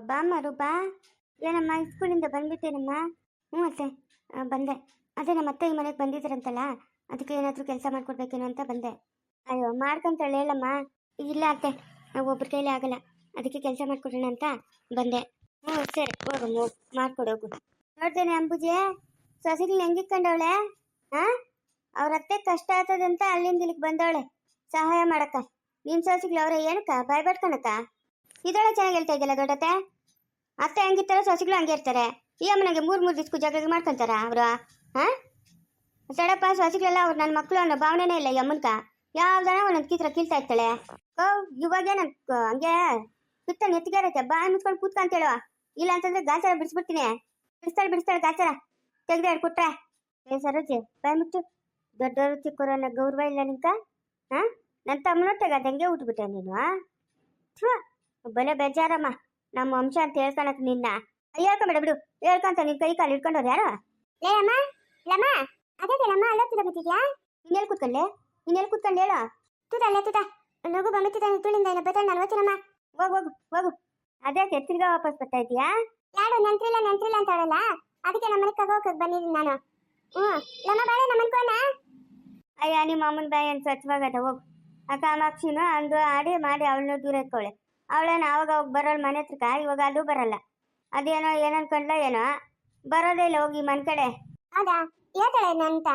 ಬಾಮ್ಮ ರೂಪಾ ಏನಮ್ಮ ಸ್ಕೂಲಿಂದ ಬಂದ್ಬಿಟ್ಟೇನಮ್ಮ? ಹ್ಞೂ ಅತ್ತೆ. ಬಂದೆ. ಅದೇ ನಮ್ಮ ಅತ್ತೆ ಈ ಮನೆಗೆ ಬಂದಿದ್ರಂತಲ್ಲ, ಅದಕ್ಕೆ ಏನಾದರೂ ಕೆಲಸ ಮಾಡ್ಕೊಡ್ಬೇಕೇನೋ ಅಂತ ಬಂದೆ. ಅಯ್ಯೋ, ಮಾಡ್ಕೊಂತಾಳೆ, ಹೇಳಮ್ಮ. ಇಲ್ಲ ಅತ್ತೆ, ನಾವು ಒಬ್ರ ಕೈಲಿ ಆಗಲ್ಲ. ಅದಕ್ಕೆ ಕೆಲಸ ಮಾಡ್ಕೊಡೋಣ ಅಂತ ಬಂದೆ. ಹ್ಞೂ, ಸರಿ, ಹೋಗು ಮಾಡ್ಕೊಡೋಗು ನೋಡ್ತೇನೆ ಅಂಬುಜೆ ಸೊಸೆಗಳು ಹೆಂಗಿಕ್ಕಂಡವಳೆ ಹಾಂ ಅವ್ರ ಅತ್ತೆ ಕಷ್ಟ ಆಗ್ತದಂತ ಅಲ್ಲಿಂದ ಇಲ್ಲಿಗೆ ಬಂದವಳೆ. ಸಹಾಯ ಮಾಡಕ್ಕ. ನಿಮ್ಮ ಸೊಸೆಗಳು ಅವ್ರ ಏನಕ್ಕ? ಭಯಪಡ್ಕೊಳಕ್ಕ ಇದೊಳೆ ಚೆನ್ನಾಗಿ ಹೇಳ್ತಾ ಇದೆಯಲ್ಲ ದೊಡ್ಡತ್ತೆ? ಅತ್ತೆ ಹಂಗಿರ್ತಾರೆ, ಸೊಸೆಗಳು ಹಂಗೆ ಇರ್ತಾರೆ. ಈ ಅಮ್ಮನಿಗೆ ಮೂರು ಮೂರು ದಿಸ್ಕು ಜಗಳ ಮಾಡ್ಕೊಂತಾರ ಅವರು? ಹಾಂ? ಸಡಪ್ಪ ಸೊಸೆಗಳೆಲ್ಲ ಅವ್ರು ನನ್ನ ಮಕ್ಕಳು ಅನ್ನೋ ಭಾವನೆನೇ ಇಲ್ಲ ಈ ಅಮ್ಮನ್ಕ. ಯಾವ್ದಾನ ಒಂದೊಂದು ಕಿತ್ರ ಕೀಳ್ತಾ ಇರ್ತಾಳೆ. ಓ, ಇವಾಗೇ ನನ್ ಹಂಗೆ ಪಿತ್ತ ನೆತ್ತಿಗಾರೈತೆ ಬಾಯಿ ಮುಚ್ಕೊಂಡು ಕೂತ್ಕೊಂತ ಹೇಳುವ ಇಲ್ಲ ಅಂತಂದ್ರೆ ಗಾಚಾರ ಬಿಡಿಸ್ಬಿಡ್ತೀನಿ. ಬಿಡಿಸ್ತಾಳೆ ಬಿಡಿಸ್ತಾಳೆ ಗಾಚಾರ. ತೆಗ್ದು ಹೇಳಿ ಕೊಟ್ರೆ. ಏ, ಸರೋಜಿ, ಬಾಯಿ ಮುಚ್ಚು. ದೊಡ್ಡವರು ಚಿಕ್ಕವರು ಅನ್ನೋ ಗೌರವ ಇಲ್ಲ ನಿಂಕ ಹಾಂ? ನನ್ನ ತಮ್ಮನೊಟ್ಟಿಗೆ ಅದು ಹೆಂಗೆ ಉಟ್ಬಿಟ್ಟೆ ನೀನು ಥ್ವ ಬಲೆ ಬೇಜಾರಮ್ಮ. ನಮ್ಮ ವಂಶ ಅಂತ ಹೇಳ್ಕೊಳಕ್ ನಿನ್ನ. ಹೇಳ್ಕೊಂಬೇಡ ಬಿಡು. ಹೇಳ್ಕೊಂತ ನಿನ್ ಕೈ ಕಾಲು ಹಿಡ್ಕೊಂಡವ್ರು ಯಾರು? ಲೇ ಅಮ್ಮ ಲಮ್ಮ ಅದೇ ಲಮ್ಮ ಅಲ್ಲತ್ತಿದ ಬತ್ತಿದ್ಯಾ ಇನ್ನೆಲ್ಲಿ ಕೂತ್ಕೊಂಡೆ? ಇನ್ನೆಲ್ಲಿ ಕೂತ್ಕೊಂಡು ಹೇಳು? ತೂತ ಅಲ್ಲೇ ತೂತ. ನಗು ಬಂಗುತ್ತಿದ್ದ ತುಳಿಂದ ಏನು ಬತ್ತ ನಾನು ಓದ್ತೀನಮ್ಮ ಹೋಗು ಹೋಗು ಹೋಗು. ಅದೇ ತಿರ್ಗಾ ವಾಪಸ್ ಬರ್ತಾ ಇದೀಯಾ ಯಾರು ನೆಂತ್ರಿಲ್ಲ ನೆಂತ್ರಿಲ್ಲ ಅಂತ ಹೇಳಲ್ಲ ಅದಕ್ಕೆ ನಮ್ಮ ಮನೆ ಹೋಗಕ್ಕೆ ಬಂದಿದ್ದೀನಿ ನಾನು. ಹ್ಞೂ. ಲಮ್ಮ ಬಾಳೆ ನಮ್ಮ ಅನ್ಕೋಣ ಅಯ್ಯ ನಿಮ್ಮ ಅಮ್ಮನ ಬಾಯಿ ಅಂತ ಸ್ವಚ್ಛವಾಗದ ಹೋಗು. ಆ ಕಾಮಾಕ್ಷಿನೂ ಅಂದು ಆಡಿ ಮಾಡಿ ಅವಳನ್ನ ದೂರ ಇಟ್ಕೊಳ್ಳಿ ಅವಳೇನು ಆವಾಗ ಹೋಗಿ ಬರೋಳು ಮನೆ ಹತ್ರಕ್ಕ ಇವಾಗ ಅದು ಬರಲ್ಲ. ಅದೇನೋ ಏನನ್ಕೊಂಡ್ಲ ಏನೋ? ಬರೋದೇ ಇಲ್ಲ ಹೋಗಿ ಮನ್ ಕಡೆ. ಹೌದಾ? ಹೇಳ್ತಾಳೆ ನಂತ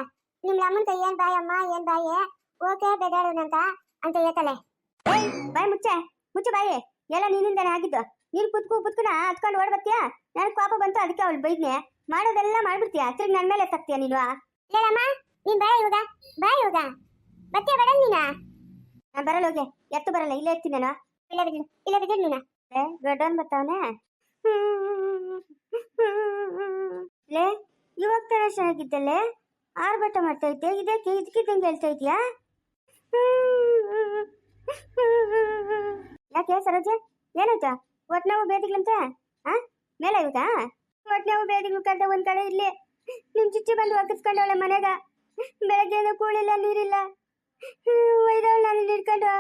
ನಿಮ್ ಅಮ್ಮನ ಏನ್ ಬಾಯಿ ಅಮ್ಮ ಏನ್ ಬಾಯಿ? ಓಕೆ ಬೆದಾಡೋಣಂತ ಅಂತ ಹೇಳ್ತಾಳೆ. ಬಾಯ್ ಮುಚ್ಚೆ. ಮುಚ್ಚು ಬಾಯಿ. ಎಲ್ಲ ನಿನ್ನಿಂದಾನೆ ಆಗಿದ್ದು. ನೀನ್ ಕುತ್ಕು ಕುತ್ಕುನ ಹತ್ಕೊಂಡು ಓಡ್ ಬರ್ತೀಯಾ ನನಗೆ ಪಾಪ ಬಂತು ಅದಕ್ಕೆ ಅವಳು ಬೈದ್ನೆ. ಮಾಡೋದೆಲ್ಲ ಮಾಡ್ಬಿಡ್ತೀಯ? ತಿರ್ಗಿ ನನ್ನ ಮೇಲೆ ಎತ್ತಾಕ್ತೀಯ ನೀನು? ಹೇಳಮ್ಮ ನೀನ್ ಬಾಯ್ ಇವಾಗ? ಬಾಯ್ ಇವಾಗ? ಬರ್ತೀಯ ಬೇಡ ನೀನಾ? ನಾನು ಬರಲ್ಲ ಹೋಗಿ. ಎತ್ತು ಬರಲ್ಲ ಇಲ್ಲೇ ಇರ್ತೀನಿ ನಾನು. ಇಲ್ಲ ಬಿಡು ಇಲ್ಲ ಬಿಡು ನೀನು? ಏ ದೊಡ್ಡವನ್ ಬರ್ತಾವನೆ ಲೇ, ಇವಾಗ ತರ ಚೆನ್ನಾಗಿದ್ದಲ್ಲೇ? ಆರ್ಭಟ ಮಾಡ್ತಾ ಇದ್ದೆ, ಇದಕ್ಕೆ ಇದಕ್ಕಿದ್ದಂಗೆ ಹೇಳ್ತಾ ಇದೆಯಾ? ಯಾಕೆ ಸರೋಜ, ಏನಾಯ್ತಾ? ಒಟ್ನಾವು ಬೇದಿಗ್ಲಂತೆ? ಆ? ಮೇಲೆ ಇವಾಗ ಒಟ್ನಾವು ಬೇದಿಗಳು ಕಂಡ ಒಂದ್ ಕಡೆ ಇರ್ಲಿ. ನಿಮ್ಮ ಚಿಚ್ಚಿ ಬಂದು ಒಕ್ಕಸ್ಕೊಂಡವಳೆ ಮನೆಗ. ಬೆಳಗ್ಗೆನೂ ಕೂಳಿಲ್ಲ, ನೀರಿಲ್ಲ. ಒಯ್ದವಳು ನಾನು ಹಿಡ್ಕೊಂಡು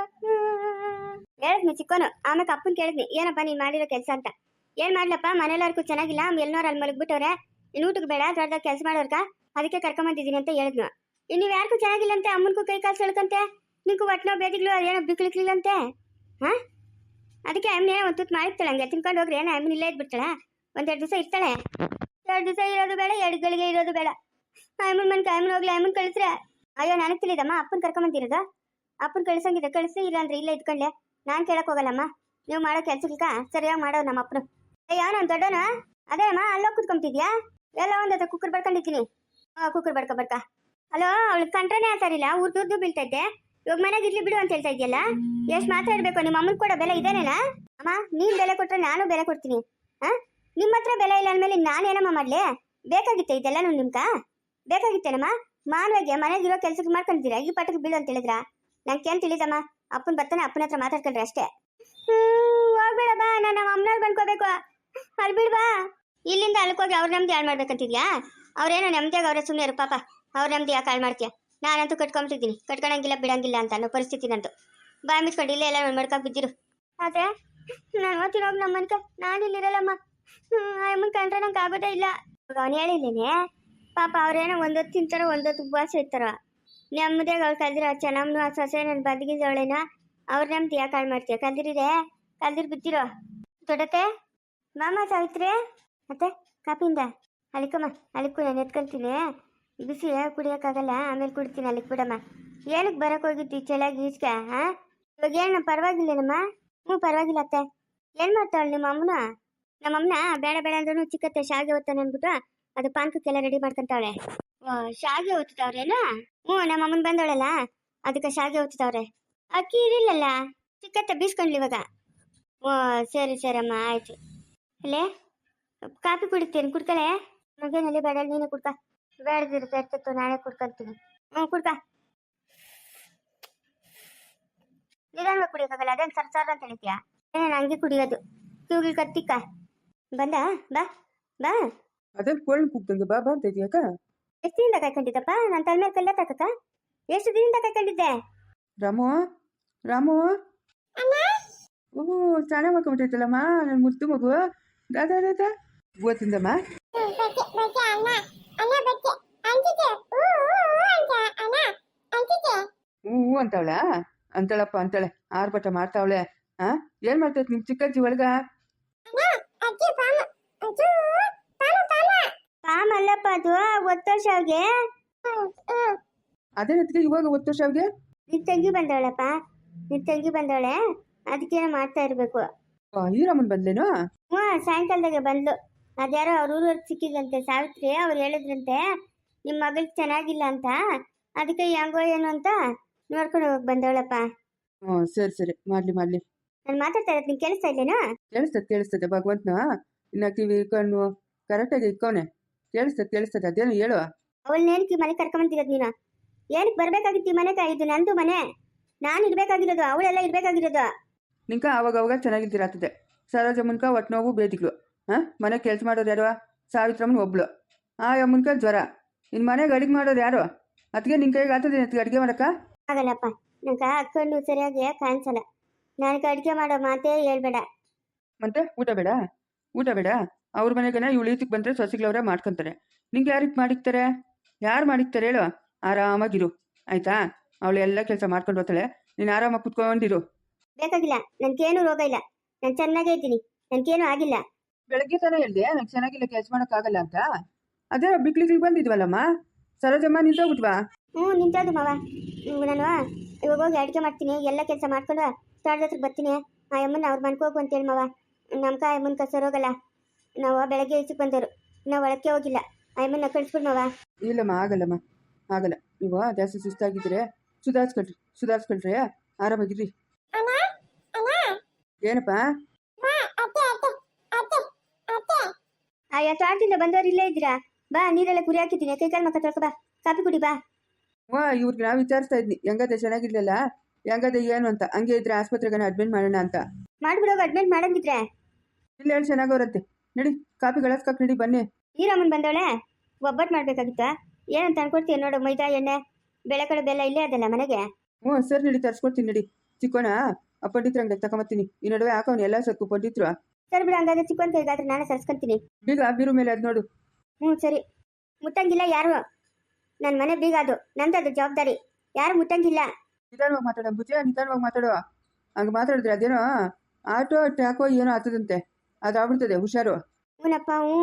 ಹೇಳಿದ್ನಿ ಚಿಕ್ಕೋನು? ಆಮೇಲೆ ಅಪ್ಪನ್ ಕೇಳಿದ್ನಿ, ಏನಪ್ಪ ನೀನು ಮಾಡಿರೋ ಕೆಲಸ ಅಂತ. ಏನ್ ಮಾಡ್ಲಪ್ಪ, ಮನೆಯಲ್ಲರ್ಗೂ ಚೆನ್ನಾಗಿಲ್ಲ ಎಲ್ಲೋರು ಅಲ್ಲಿ ಮಲಗ್ಬಿಟ್ಟವ್ರೆ. ನೀನು ಊಟಕ್ಕೆ ಬೇಡ ದೊಡ್ಡದಾಗ ಕೆಲಸ ಮಾಡೋರ್ಕ ಅದಕ್ಕೆ ಕರ್ಕೊಂಬಂದಿದ್ದೀನಿ ಅಂತ ಹೇಳಿದ್ನು. ಇನ್ನು ಯಾರಿಗೂ ಚೆನ್ನಾಗಿಲ್ಲಂತೆ, ಅಮ್ಮನ್ಗೂ ಕೈ ಕಾಲು ಸೆಳ್ಕಂತೆ? ನಿಂಗೂ ಒಟ್ನೋ ಬೇದಿಗ್ಲು ಅದೇನೋ ಬಿಕ್ಲಿಕ್ಲಿಲ್ಲಂತೆ? ಹಾ? ಅದಕ್ಕೆ ಅಮ್ಮನೇ ಒಂದು ತುತ್ತು ಮಾಡಿರ್ತಾಳೆ ಹಂಗೆ, ತಿನ್ಕೊಂಡು ಹೋಗ್ರಿ, ಏನೋ ಅಮ್ಮನ ಇಲ್ಲೇ ಇದ್ಬಿಡ್ತಾಳೆ? ಒಂದೆರಡು ದಿವಸ ಇರ್ತಾಳೆ. ಎರಡು ದಿವಸ ಇರೋದು ಬೇಡ, ಎರಡು ಗಳಿಗೆ ಇರೋದು ಬೇಡ. ಅಮ್ಮನ ಮನೆ ಅಮ್ಮನ ಹೋಗ್ಲಿ, ಅಮ್ಮನ ಕಳಿಸ್ರೆ. ಅಯ್ಯೋ, ನನಗೆ ತಿಳಿದಮ್ಮ, ಅಪ್ಪನ ಕರ್ಕೊಂಬಂದಿರೋದು? ಅಪ್ಪನ ಕಳ್ಸಂಗಿದ್ರೆ ಕಳಿಸಿ, ಇಲ್ಲಾಂದ್ರೆ ಇಲ್ಲೇ ಇದ್ಕೊಂಡೆ ನಾನು ಕೇಳಕ್ ಹೋಗಲ್ಲಮ್ಮ. ನೀವು ಮಾಡೋ ಕೆಲ್ಸಕ್ಕ ಸರಿಯಾಗಿ ಮಾಡೋ ನಮ್ಮ ಅಪ್ಪನು ಅಯ್ಯೋ, ನಾನು ದೊಡ್ಡನ? ಅದೇ ಅಮ್ಮ ಅಲ್ಲೋಗ್ ಕುತ್ಕೊಂತಿದ್ಯಾ ಎಲ್ಲ ಒಂದ್ ಹತ್ರ ಕುಕ್ಕರ್ ಬಡ್ಕೊಂಡಿದ್ದೀನಿ ಕುಕ್ಕರ್ ಬಡ್ಕ ಬಡ್ಕ. ಅಲೋ ಅವಳು ಕಂಟ್ರನೇ ಆತಾರಿಲ್ಲ ಉರ್ದುರ್ದು ಬೀಳ್ತೈತೆ ಇವಾಗ ಮನೆಗೆ ಇರ್ಲಿ ಬಿಡು ಅಂತ ಹೇಳ್ತಾ ಇದೆಯಲ್ಲ? ಎಷ್ಟು ಮಾತಾಡ್ಬೇಕು ನಿಮ್ಮ ಅಮ್ಮನ್ ಕೂಡ ಬೆಲೆ ಇದೇನೇನ? ಅಮ್ಮ, ನೀನ್ ಬೆಲೆ ಕೊಟ್ರೆ ನಾನು ಬೆಲೆ ಕೊಡ್ತೀನಿ. ಹಾ ನಿಮ್ಮ ಹತ್ರ ಬೆಲೆ ಇಲ್ಲ ಅಂದ್ಮೇಲೆ ನಾನೇನಮ್ಮ ಮಾಡ್ಲಿ? ಬೇಕಾಗಿತ್ತೆ ಇದೆಲ್ಲ ನಿಮ್ಕ? ಬೇಕಾಗಿತ್ತೇನಮ್ಮ? ಮಾನವಾಗಿ ಮನೆಗಿರೋ ಕೆಲ್ಸಕ್ಕೆ ಮಾಡ್ಕೊಂತೀರಾ ಈ ಪಟ್ಟಕ್ಕೆ ಬೀಳು ಅಂತ ಹೇಳಿದ್ರ? ನಂಗೆ ಏನ್ ತಿಳಿದಮ್ಮ ಅಪ್ಪನ ಬರ್ತಾನೆ ಅಪ್ಪನ ಹತ್ರ ಮಾತಾಡ್ಕೊಂಡ್ರೆ ಅಷ್ಟೇ. ಹೋಗ್ಬೇಡ ಬಾ, ನಾನು ನಮ್ಮ ಅಮ್ಮನವ್ರು ಬಂದ್ಕೋಬೇಕು. ಬಿಡ್ಬಾ ಇಲ್ಲಿಂದ ಅಲ್ಕೋಗಿ ಅವ್ರ ನಮ್ದು ಹಾಳು ಮಾಡ್ಬೇಕಂತಿದ್ಯಾ? ಅವ್ರೇನೋ ನೆಮ್ಮದಿಯಾಗ ಅವ್ರೆ ಸುಮ್ಮನೆ ಇರು, ಪಾಪ. ಅವ್ರ ನಮ್ದು ಯಾಕೆ ಹಾಳು ಮಾಡ್ತೀಯ? ನಾನಂತೂ ಕಟ್ಕೊಂಬಿಟ್ಟಿದ್ದೀನಿ. ಕಟ್ಕೊಳಂಗಿಲ್ಲ ಬಿಡಂಗಿಲ್ಲ ಅಂತ ಅನ್ನೋ ಪರಿಸ್ಥಿತಿ ನಂದು. ಬಾಯ್ ಮಿಸ್ಕೊಂಡು ಇಲ್ಲೇ ಎಲ್ಲ ಮಡ್ಕೊಂಡು ಬಿದ್ದಿರು. ಅದೇ, ನಾನು ಓದ್ತೀನಿ ಹೋಗಿ ನಮ್ಮ ಮನ್ಕ ನಾನು ಇಲ್ಲಿರಲ್ಲಮ್ಮ. ಅಮ್ಮನ ಕಂಡ್ರೆ ನಂಗೆ ಆಗೋದೇ ಇಲ್ಲ. ಅವನು ಹೇಳಿದ್ದೀನಿ ಪಾಪ ಅವ್ರೇನೋ ಒಂದೊತ್ತು ತಿಂತಾರೋ ಒಂದೊತ್ತು ಉಪವಾಸ ಇರ್ತಾರೋ ನೆಮ್ಮದಿಯಾಗ ಅವ್ರು ಕಲ್ದಿರೋ ಚೆನ್ನಮ್ಮನು ಆ ಸೊಸೆ ನನ್ನ ಜೋಳೇನ ಅವ್ರ ನೆಮ್ಮದಿ ಯಾಕೆ ಹಾಳು ಮಾಡ್ತೀಯ? ಕಲ್ದಿರಿದೆ ಕಲ್ದಿರ್ ಬಿದ್ದಿರೋ? ದೊಡತೆ ಮಾಮ ಸಾವಿತ್ರಿ? ಮತ್ತೆ ಕಾಪಿಂದ ಅಲಿಕಮ್ಮ ಅಲಿಕ್ಕು ನಾನು ಎತ್ಕೊಳ್ತೀನಿ. ಬಿಸಿ ಕುಡಿಯೋಕ್ಕಾಗಲ್ಲ. ಆಮೇಲೆ ಕುಡಿತೀನಿ ಅಲ್ಲಿಗೆ ಬಿಡಮ್ಮ. ಏನಕ್ಕೆ ಬರಕ್ಕೆ ಹೋಗಿದ್ದಿ ಚಳಿಯಾಗಿ ಈಸ್ಕ ಹಾಂ ಇವಾಗ ಏನು ಪರವಾಗಿಲ್ಲೇನಮ್ಮ? ಹ್ಞೂ, ಪರವಾಗಿಲ್ಲ ಅತ್ತೆ. ಏನು ಮಾಡ್ತಾವಳು ನಿಮ್ಮ ಅಮ್ಮನ? ನಮ್ಮ ಅಮ್ಮನ ಬೇಡ ಬೇಡ ಅಂದ್ರೂ ಚಿಕ್ಕತ್ತೆ ಶಾವಿಗೆ ಓದ್ತಾನೆ ಅಂದ್ಬಿಟ್ಟು ಅದು ಪಾನ್ಕಕ್ಕೆಲ್ಲ ರೆಡಿ ಮಾಡ್ಕೊಂತಾವಳೆ. ಶಾವಿಗೆ ಓದ್ತಾವ್ರೇನಾ ಹ್ಞೂ, ನಮ್ಮ ಅಮ್ಮನ ಬಂದವಳಲ್ಲ? ಅದಕ್ಕೆ ಶಾವಿಗೆ ಓದ್ತಾವ್ರೆ ಅಕ್ಕಿ ಇರಲಿಲ್ಲಲ್ಲ? ಸಿಕ್ಕತ್ತೆ ಬೀಸ್ಕೊಂಡ್ಲಿ ಇವಾಗ. ಓ, ಸರಿ ಸರಮ್ಮ ಆಯ್ತು. ಅಲ್ಲೇ, ಕಾಫಿ ಕುಡಿತೀನಿ, ಕುಡ್ಕಲೆ? ಮಗನಲ್ಲಿ ಬೇಡ, ನೀನು ಕುಡ್ಕ. ಬೇಡದಿರುತ್ತೆ, ಎತ್ತಿತ್ತು, ನಾನೇ ಕುಡ್ಕೊಂತೀನಿ. ಹ್ಞೂ, ಕುಡ್ಕ. ನಿಧಾನವಾಗಿ ಕುಡಿಯೋಕ್ಕಾಗಲ್ಲ ಅದೇನು ಸರ್ ಸರ್ ಅಂತ ಹೇಳ್ತೀಯಾ? ಏನೇನು ಹಂಗೆ ಕುಡಿಯೋದು. ಕಿವಿಗೆ ಕತ್ತಿಕ್ಕ. ಬಂದ? ಬಾ ಬಾ. ಅದೇನು ಕೋಳಿ ಕೂಗ್ದಂಗೆ ಬಾ ಬಾ ಅಂತ ಇದೆಯಾಕ ಎಷ್ಟು ದಿನದ ಕಾಯ್ಕೊಂಡಿದ್ದಪ್ಪ ನನ್ನ ತಲೆ ಮೇಲೆ ಕಲ್ಲ ತಕ್ಕ ಎಷ್ಟು ದಿನದಿಂದ ಕಾಯ್ಕೊಂಡಿದ್ದೆ ರಾಮು ರಾಮು. ಓ ಸ್ನಾನ ಮಾಡ್ಕೊಂಬಿಟ್ಟೈತಲ್ಲಮ್ಮ ನನ್ನ ಮುದ್ದು ಮಗು. ದಾದಾ ದಾದಾ ಓದ್ತಿಂದಮ್ಮ ಹ್ಞೂ ಅಂತವಳ? ಅಂತಳಪ್ಪ ಅಂತಳೆ. ಆರ್ಭಟ ಮಾಡ್ತಾವಳೆ. ಹಾ ಏನ್ ಮಾಡ್ತೈತೆ ನಿಮ್ ಚಿಕ್ಕಜ್ಜಿ ಒಳಗ? ಒತ್ತೋರ್ಷ ಅವ್ಗೆ ಅದೇ ಹೊತ್ತಿಗೆ ಇವಾಗ ಒತ್ತು ವರ್ಷ ಅವ್ಗೆ ನಿನ್ ತಂಗಿ ಬಂದವಳಪ್ಪ. ನಿನ್ ತಂಗಿ ಬಂದವಳೆ. ಅದಕ್ಕೆ ಮಾಡ್ತಾ ಇರ್ಬೇಕು. ಓ, ಈರಮ್ಮನ್ ಬಂದ್ಲೇನು? ಹ್ಞೂ ಸಾಯಂಕಾಲದಾಗೆ ಬಂದ್ಲು. ಅದ್ಯಾರೋ ಅವ್ರ ಊರವ್ರಿಗೆ ಸಿಕ್ಕಿದ್ರಂತೆ ಸಾವಿತ್ರಿ ಅವ್ರು ಹೇಳಿದ್ರಂತೆ ನಿಮ್ಮ ಮಗಳಿಗೆ ಚೆನ್ನಾಗಿಲ್ಲ ಅಂತ. ಅದಕ್ಕೆ ಹೆಂಗೋ ಏನು ಅಂತ ನೋಡ್ಕೊಂಡು ಹೋಗಕ್ ಬಂದವಳಪ್ಪ. ಹ್ಞೂ ಸರಿ ಸರಿ. ಮಾಡ್ಲಿ ಮಾಡ್ಲಿ. ನಾನು ಮಾತಾಡ್ತಾ ಇರೋದು ನಿಂಗೆ ಕೇಳಿಸ್ತಾ ಇಲ್ಲೇನೋ? ಕೇಳಿಸ್ತದೆ ಕೇಳಿಸ್ತದೆ. ಭಗವಂತನ ಇನ್ನ ಕಿವಿ ಕಣ್ಣು ಕರೆಕ್ಟಾಗಿ ಇಕ್ಕವನೆ ಕೇಳಿಸ್ತದೆ ಕೇಳಿಸ್ತದೆ ಅದೇನು ಹೇಳು ಅವಳನ್ನ ಮನೆ ಕರ್ಕೊಂಬಂತಿರೋದು ನೀನು. ಏನಕ್ಕೆ ಬರ್ಬೇಕಾಗಿತ್ತು ಈ ಮನೆಗೆ ಇದು ನಂದು ಮನೆ. ನಾನು ಇರ್ಬೇಕಾಗಿರೋದು ಅವಳೆಲ್ಲ ಇರ್ಬೇಕಾಗಿರೋದು. ನಿಂಕ ಅವಾಗ ಅವಾಗ ಚೆನ್ನಾಗಿದ್ದಿರತ್ತದೆ ಸರೋಜ ಮುನ್ಕ ಒಟ್ಟು ನೋವು ಬೇದಿಗಳು. ಹಾಂ? ಮನೆ ಕೆಲಸ ಮಾಡೋರು ಯಾರು? ಸಾವಿತ್ರಮ್ಮನ ಒಬ್ಳು. ಆ ಯಮ್ಮನ್ಕ ಜ್ವರ. ಇನ್ ಮನೆಗೆ ಅಡಿಗೆ ಮಾಡೋರು ಯಾರು? ಅದಕ್ಕೆ ನಿನ್ ಕೈಗೆ ಆಗ್ತದೆ ಅದಕ್ಕೆ ಅಡುಗೆ ಮಾಡಕ್ಕ? ಆಗಲ್ಲಪ್ಪ. ನಂಗೆ ಕಣ್ಣು ಸರಿಯಾಗಿ ಕಾಣಿಸಲ್ಲ. ನನಗೆ ಅಡುಗೆ ಮಾಡೋ ಮಾತೇ ಹೇಳ್ಬೇಡ. ಮತ್ತೆ? ಊಟ ಬೇಡ? ಊಟ ಬೇಡ? ಅವ್ರ ಮನೆಗನ ಇವಳು ಬಂದ್ರೆ ಬಂದರೆ ಸೊಸಿಗಳವರೇ ಮಾಡ್ಕೊಂತಾರೆ. ನಿಂಗೆ ಯಾರಿಗೆ ಮಾಡಿಕ್ತಾರೆ? ಯಾರು ಮಾಡಿಕ್ತಾರೆ ಹೇಳು? ಆರಾಮಾಗಿರು. ಆಯ್ತಾ? ಅವಳು ಎಲ್ಲ ಕೆಲಸ ಮಾಡ್ಕೊಂಡು ಹೋಗ್ತಾಳೆ. ನೀನು ಆರಾಮಾಗಿ ಕುತ್ಕೊಂಡಿರು. ಬೇಕಾಗಿಲ್ಲ. ನನ್ಗೇನು ರೋಗ ಇಲ್ಲ. ನಾನು ಚೆನ್ನಾಗೇ ಇದ್ದೀನಿ. ನನ್ಗೇನು ಆಗಿಲ್ಲ. ಬೆಳಗ್ಗೆ ತಾನೇ ಹೇಳಿದೆ ನಂಗೆ ಚೆನ್ನಾಗಿಲ್ಲ ಕೆಲಸ ಮಾಡೋಕ್ಕಾಗಲ್ಲ ಅಂತ. ಅದೇ ಬಿಕ್ಲಿಗೆ ಬಂದಿದ್ವಲ್ಲಮ್ಮ? ಸರೋಜಮ್ಮ ನಿಂತೋಗ್ಬಿಟ್ವಾ? ಹ್ಞೂ ನಿಂತೋದು ಮಾವ. ನಾನು ಇವಾಗ ಹೋಗಿ ಅಡುಗೆ ಮಾಡ್ತೀನಿ ಎಲ್ಲ ಕೆಲಸ ಮಾಡ್ಕೊಂಡು ತೋಟದ ಹತ್ರ ಬರ್ತೀನಿ. ಆ ಅಮ್ಮನ ಅವ್ರ ಮನ್ಕೋಗು ಅಂತ ಅಂತೇಳಿ ಮಾವ. ನಮ್ಮ ಕಾಯ ಅಮ್ಮನ ಕಸರೋಗಲ್ಲ ನಾವು ಬೆಳಗ್ಗೆ ಹೆಚ್ಚಿಗೆ ಬಂದರು ನಾವು ಒಳಕ್ಕೆ ಹೋಗಿಲ್ಲ. ಐಮನ್ನ ಕಳಿಸ್ಬಿಡ್ ಮಾವ ಇಲ್ಲಮ್ಮ ಆಗಲ್ಲಮ್ಮ ಆಗಲ್ಲ. ಇವ ಜಾಸ್ತಿ ಸುಸ್ತಾಗಿದ್ರೆ ಸುಧಾರಿಸ್ಕೊಳ್ರಿ ಸುಧಾರಿಸ್ಕೊಳ್ರಿ ಆರಾಮಾಗಿರ್ರಿ. ಅಮ್ಮ ಅಮ್ಮ ಏನಪ್ಪ? ಬಾ ಅತ್ತೆ ಅತ್ತೆ ಅತ್ತೆ ಅತ್ತೆ. ಆಯಾ ತೋಟದಿಂದ ಬಂದವ್ರು ಇಲ್ಲೇ ಇದ್ದೀರಾ? ಬಾ ನೀರೆಲ್ಲ ಕುರಿ ಹಾಕಿದ್ದೀನಿ. ಕೈ ಕಾಲು ಮಕ್ಕ ತೊಳ್ಕೊ ಬಾ. ಕಾಪಿ ಕುಡಿ ಬಾ. ವಾ ಇವ್ರಿಗೆ ನಾವು ವಿಚಾರಿಸ್ತಾ ಇದ್ನಿ. ಹೆಂಗದೆ ಚೆನ್ನಾಗಿರ್ಲಿಲ್ಲ? ಹೆಂಗದೆ ಏನು ಅಂತ. ಹಂಗೆ ಇದ್ರೆ ಆಸ್ಪತ್ರೆಗೆ ಅಡ್ಮಿಟ್ ಮಾಡೋಣ ಅಂತ. ಮಾಡ್ಬಿಡೋಗ ಅಡ್ಮಿಟ್ ಮಾಡಂಗಿದ್ರೆ. ಇಲ್ಲ ಹೇಳಿ ಚೆನ್ನಾಗವ್ರಂತೆ ನಡಿ ಕಾಫಿ ಗಳಸ್ಕಕ್ ನಡಿ ಬನ್ನಿ. ಈರಮ್ಮನ್ ಬಂದವಳೆ? ಒಬ್ಬಟ್ ಮಾಡ್ಬೇಕಾಗಿತ್ತ? ಏನಂತ ಅನ್ಕೊಡ್ತೀಯ ನೋಡು ಮೈದಾ ಎಣ್ಣೆ ಬೆಳೆ ಕಡೆ ಬೆಲ್ಲ ಇಲ್ಲೇ ಅದಲ್ಲ ಮನೆಗೆ? ಹ್ಞೂ ಸರಿ ನಡಿ ತರ್ಸ್ಕೊಡ್ತೀನಿ ನಡಿ. ಚಿಕ್ಕೋಣ ಆ ಪಂಡಿತ್ರ ಅಂಗಡಿ ತಗೊಂಬತ್ತೀನಿ ಈ ನಡುವೆ ಹಾಕೋನು ಎಲ್ಲ ಸರ್ಕು ಪಂಡಿತ್ರು. ಸರಿ ಬಿಡು ಹಂಗಾದ್ರೆ ಚಿಕ್ಕನ್ ಕೈಗಾದ್ರೆ ನಾನೇ ಸರ್ಸ್ಕೊಂತೀನಿ ಬೀಗ ಬೀರು ಮೇಲೆ ಅದು ನೋಡು. ಹ್ಞೂ ಸರಿ. ಮುಟ್ಟಂಗಿಲ್ಲ ಯಾರು? ನನ್ನ ಮನೆ ಬೀಗ ಅದು ನಂದದು ಜವಾಬ್ದಾರಿ. ಯಾರು ಮುಟ್ಟಂಗಿಲ್ಲ? ನಿಧಾನವಾಗಿ ಮಾತಾಡೋ ಭುಜ ನಿಧಾನವಾಗಿ ಮಾತಾಡೋ. ಹಂಗೆ ಮಾತಾಡಿದ್ರೆ ಅದೇನೋ ಆಟೋ ಟ್ಯಾಕೋ ಏನೋ ಆಗ್ತದಂತೆ. ಅದು ಆಗ್ಬಿಡ್ತದೆ ಹುಷಾರು. ಹ್ಞೂನಪ್ಪ ಹ್ಞೂ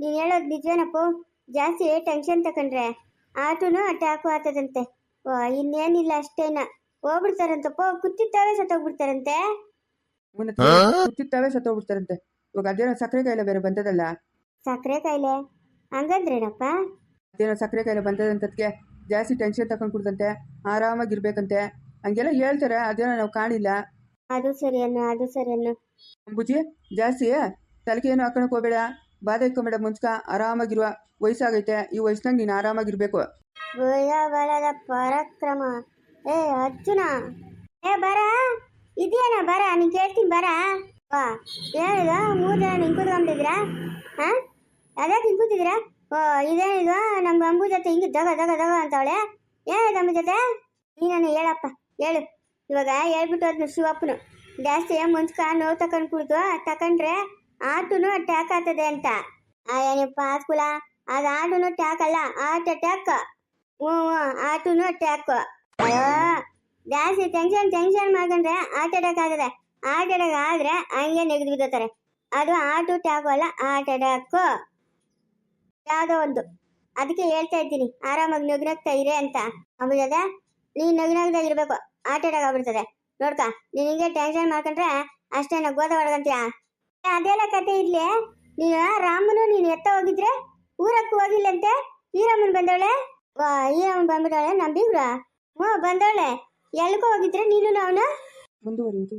ನೀನ್ ಹೇಳೋದು ನಿಜನಪ್ಪ. ಜಾಸ್ತಿ ಟೆನ್ಷನ್ ತಕೊಂಡ್ರೆ ಆಟೋನು ಅಟ್ಯಾಕು ಆತದಂತೆ ಓ ಇನ್ನೇನಿಲ್ಲ ಅಷ್ಟೇನ. ಹೋಗ್ಬಿಡ್ತಾರಂತಪ್ಪ ಕುತ್ತಿತ್ತಾವೆ ಸತ್ತೋಗ್ಬಿಡ್ತಾರಂತೆ. ಕುತ್ತಿತ್ತಾವೆ ಸತ್ತೋಗ್ಬಿಡ್ತಾರಂತೆ. ಇವಾಗ ಅದೇನೋ ಸಕ್ಕರೆ ಕಾಯಿಲೆ ಬೇರೆ ಬಂದದಲ್ಲ? ಸಕ್ಕರೆ ಕಾಯಿಲೆ? ಹಂಗಂದ್ರೇನಪ್ಪ? ಅದೇನೋ ಸಕ್ಕರೆ ಕಾಯಿಲೆ ಬಂದದಂತದ್ಕೆ ಜಾಸ್ತಿ ಟೆನ್ಷನ್ ತಕೊಂಡ್ಬಿಡ್ತಂತೆ. ಕುಡ್ದಂತೆ ಆರಾಮಾಗಿರ್ಬೇಕಂತೆ. ಹಂಗೆಲ್ಲ ಹೇಳ್ತಾರೆ ಅದೇನೋ ನಾವು ಕಾಣಿಲ್ಲ. ಅದು ಸರಿ ಅನ್ನ ಅದು ಸರಿ ಅನ್ನ. ಅಂಬುಜಿ ಜಾಸ್ತಿ ತಲೆಗೆ ಏನು ಹಾಕೊಳಕ್ ಹೋಗ್ಬೇಡ. ಬಾಧೆ ಇಕ್ಕೊಂಬೇಡ ಮುಂಚಕ. ಆರಾಮಾಗಿರುವ ವಯಸ್ಸಾಗೈತೆ. ಈ ವಯಸ್ಸಿನಾಗ ನೀನು ಆರಾಮಾಗಿರ್ಬೇಕು. ಬಲದ ಪರಾಕ್ರಮ. ಏ ಅರ್ಜುನ! ಏ ಬರ! ಇದೇನ ಬರ ನೀನ್ ಕೇಳ್ತೀನಿ ಬರ. ವಾ ಏನಿದ? ಮೂರು ಜನ ನಿಂಗೆ ಕೂತ್ಕೊಂಡಿದ್ದೀರಾ ಹಾ? ಅದ್ಯಾಕೆ ಹಿಂಗೆ ಓ ಇದೇನಿದ? ನಮ್ಮ ಅಂಬು ಜೊತೆ ಹಿಂಗೆ ದಗ ದಗ ದಗ ಅಂತವಳೆ. ಏನಿದೆ ಅಂಬು ಜೊತೆ? ನೀನು ಹೇಳಪ್ಪ. ಹೇಳು. ಇವಾಗ ಹೇಳ್ಬಿಟ್ಟು ಅದನ್ನ ಶಿವಪ್ಪನು. ಜಾಸ್ತಿ ಮುಂಚಕ ನೋವು ತಕೊಂಡ್ ಕುಡ್ದು ತಕೊಂಡ್ರೆ ಆಟುನು ಅಟ್ಯಾಕ್ ಆಗ್ತದೆ ಅಂತ. ಏನಪ್ಪ ಸ್ಕೂಲ ಅದು ಆಟುನು ಟ್ಯಾಕ್ ಅಲ್ಲ ಆಟ ಅಟ್ಯಾಕ್ ಹ್ಞೂ ಆಟುನು ಟ್ಯಾಕ್ ಅಯ್ಯೋ, ಜಾಸ್ತಿ ಟೆನ್ಷನ್ ಟೆನ್ಷನ್ ಮಾಡ್ಕೊಂಡ್ರೆ ಆಟ ಅಟ್ಯಾಕ್ ಆಗದೆ ಆಟ ಅಟ್ಯಾಕ್ ಆದ್ರೆ ಹಂಗೆ ನೆಗೆದು ಬಿದ್ದೋತಾರೆ. ಅದು ಆಟು ಟ್ಯಾಕು ಅಲ್ಲ ಆಟ ಅಟ್ಯಾಕು ಯಾವುದೋ ಒಂದು. ಅದಕ್ಕೆ ಹೇಳ್ತಾ ಇದ್ದೀನಿ, ಆರಾಮಾಗಿ ನಗ್ನಗ್ತಾ ಇರೇ ಅಂತ. ಅಮ್ಮ ನೀನು ನಗ್ನಗ್ದಾಗ ಇರಬೇಕು. ಆಟ ಅಟ್ಯಾಕ್ ಆಗ್ಬಿಡ್ತದೆ. ನೋಡ್ಕ, ನೀನ್ ಹಿಂಗೆ ಟೆನ್ಷನ್ ಮಾಡ್ಕೊಂಡ್ರೆ ಅಷ್ಟೇ ಗೋದ ಹೊಡ್ಕಂತೀಯ ಅದೆಲ್ಲ ಕತೆ ಇರ್ಲಿ. ನೀನು ರಾಮನು, ನೀನ್ ಎತ್ತ ಹೋಗಿದ್ರೆ ಊರಕ್ಕೂ ಹೋಗಿಲ್ಲಂತೆ? ಈರಮ್ಮನ್ ಬಂದವಳೆ? ಈರಮ್ಮನ್ ಬಂದ್ಬಿಟ್ಟವಳೆ ನಮ್ಮ ಬೀಗ್ರ ಹ್ಞೂ ಬಂದವಳೆ. ಎಲ್ಕೋ ಹೋಗಿದ್ರೆ ನೀನು ಅವನ? ಮುಂದುವರಿಯುವುದು.